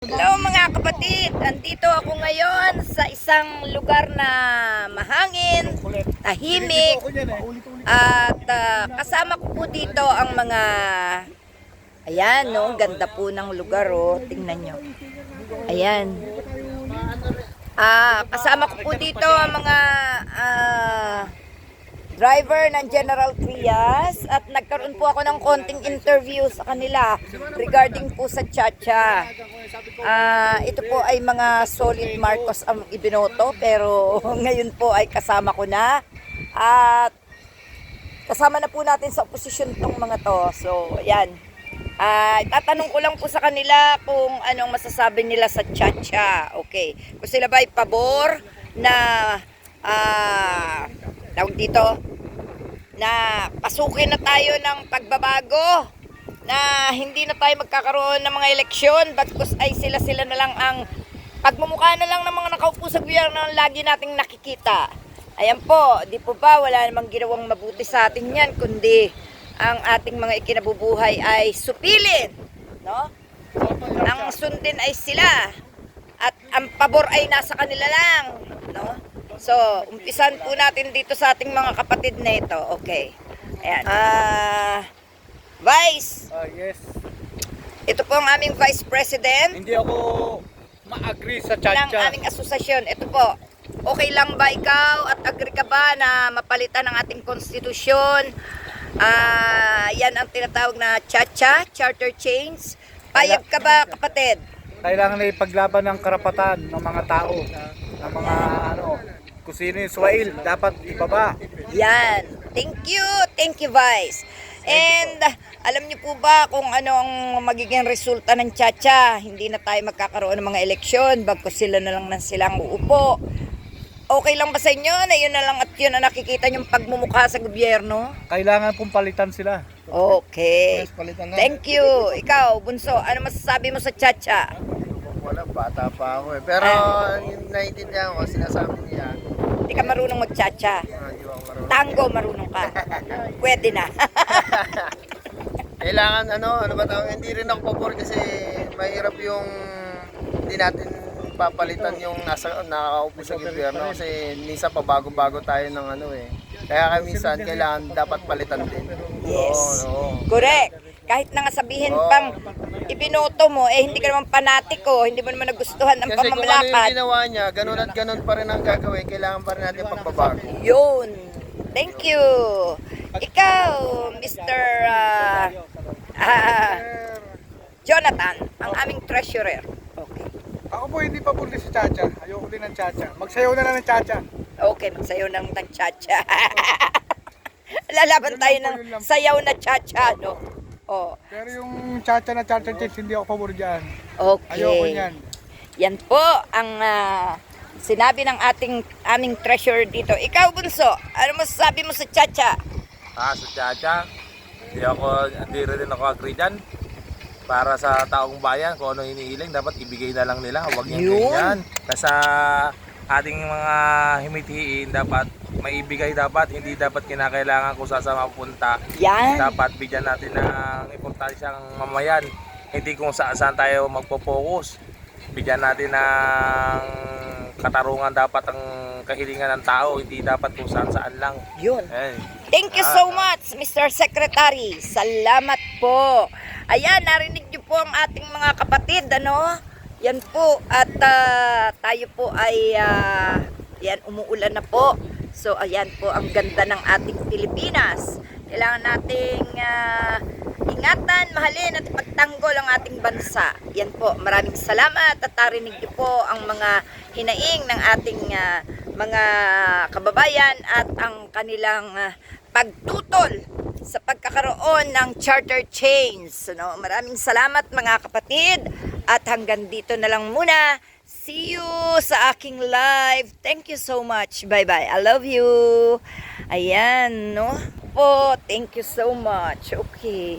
Hello mga kapatid, nandito ako ngayon sa isang lugar na mahangin, tahimik, at ah, kasama ko po dito ang mga, ayan no, ganda po ng lugar oh, tingnan nyo. Ayan. Ah, kasama ko po dito ang mga ah, driver ng General Trias at nagkaroon po ako ng konting interview sa kanila regarding po sa Chacha. Ah, ito po ay mga solid Marcos ang ibinoto pero ngayon po ay kasama ko na at kasama na po natin sa oposisyon tong mga to. So, ayan. Ah, tatanong ko lang po sa kanila kung anong masasabi nila sa Chacha. Okay. Kung sila ba ay pabor na ah tawag dito na pasukin na tayo ng pagbabago na hindi na tayo magkakaroon ng mga eleksyon bagkus ay sila-sila na lang ang pagmumukha na lang ng mga nakaupo sa gobyerno ang lagi nating nakikita. Ayan po, di po ba wala namang ginawang mabuti sa atin yan kundi ang ating mga ikinabubuhay ay supilin, no? Ang sundin ay sila at ang pabor ay nasa kanila lang, no? So, umpisan po natin dito sa ating mga kapatid na ito. Okay. Ayan. Ah, Vice, Ah, yes. ito po ang aming Vice President Hindi ako ma-agree sa ng chacha. aming asosasyon. Ito po. Okay lang ba ikaw at agree ka ba na mapalitan ang ating konstitusyon? Ah, yan ang tinatawag na Chacha, Charter Change. Payag ka ba, kapatid? Kailangan na ipaglaban ng karapatan ng mga tao, ng mga ano, kung sino yung swail, dapat ibaba. Yan. Thank you. Thank you, Vice. And alam niyo po ba kung ano ang magiging resulta ng Chacha? Hindi na tayo magkakaroon ng mga eleksyon, bagkos sila na lang na silang uupo. Okay lang ba sa inyo na yun na lang at yun ang nakikita niyong pagmumukha sa gobyerno? Kailangan pong palitan sila. Okay. palitan Thank you. Ikaw, Bunso, ano masasabi mo sa Chacha? Wala, bata pa ako eh. Pero yung naiintindihan ko, sinasabi niya, Hindi ka marunong mag-chacha. Tango marunong ka. Pwede na. Kailangan ano, ano ba tawag, hindi rin ako pabor kasi mahirap yung hindi natin papalitan yung nasa nakakaupo sa gobyerno kasi minsan pabago-bago tayo ng ano eh. Kaya kaya minsan kailangan dapat palitan din. Yes. Oo, oo. Correct. Kahit na nga sabihin Oo. pang ibinoto mo, eh hindi ka naman panatiko, hindi mo naman nagustuhan ang Kasi kung ano yung pamamalakad. ginawa niya, ganun at ganun pa rin ang gagawin, kailangan pa rin natin pagbabago. Yun. Thank you. Ikaw, Mr. ah, ah, Jonathan, ang aming treasurer. Okay. Ako po hindi pa puli sa Chacha. Ayoko din ng Chacha. Magsayaw na lang ng Chacha. Okay, magsayaw ng tag-chacha. Lalaban tayo ng sayaw na chacha, no? Oh, Pero yung Chacha na Chacha Chase, hindi ako pabor dyan. okay. Ayoko niyan. Yan po ang ah, sinabi ng ating aming treasurer dito. Ikaw, Bunso, ano masasabi mo sa chacha? Ah, sa Chacha, hindi ako, hindi rin ako agree dyan. Para sa taong bayan, kung ano hinihiling, dapat ibigay na lang nila. Huwag yung Yun. ganyan. Kasi sa ating mga himitiin, dapat maibigay dapat. Hindi dapat kinakailangan kung saan saan mapunta. Yan. Dapat bigyan natin ng importansyang mamayan. Hindi kung saan saan tayo magpo-focus. Bigyan natin ng katarungan dapat ang kahilingan ng tao. Hindi dapat kung saan saan lang. Yun. Eh, Thank you so much, Mr. Secretary. Salamat po. Ayan, narinig niyo po ang ating mga kapatid, ano? Yan po. At ah, tayo po ay, ah, yan, umuulan na po. So, ayan po ang ganda ng ating Pilipinas. Kailangan nating ah, ingatan, mahalin at pagtanggol ang ating bansa. Yan po, maraming salamat at narinig niyo po ang mga hinaing ng ating ah, mga kababayan at ang kanilang ah, pagtutol sa pagkakaroon ng charter chains. No? Maraming salamat mga kapatid at hanggang dito na lang muna. See you sa aking live. Thank you so much. Bye-bye. I love you. Ayan, no? Po, thank you so much. Okay.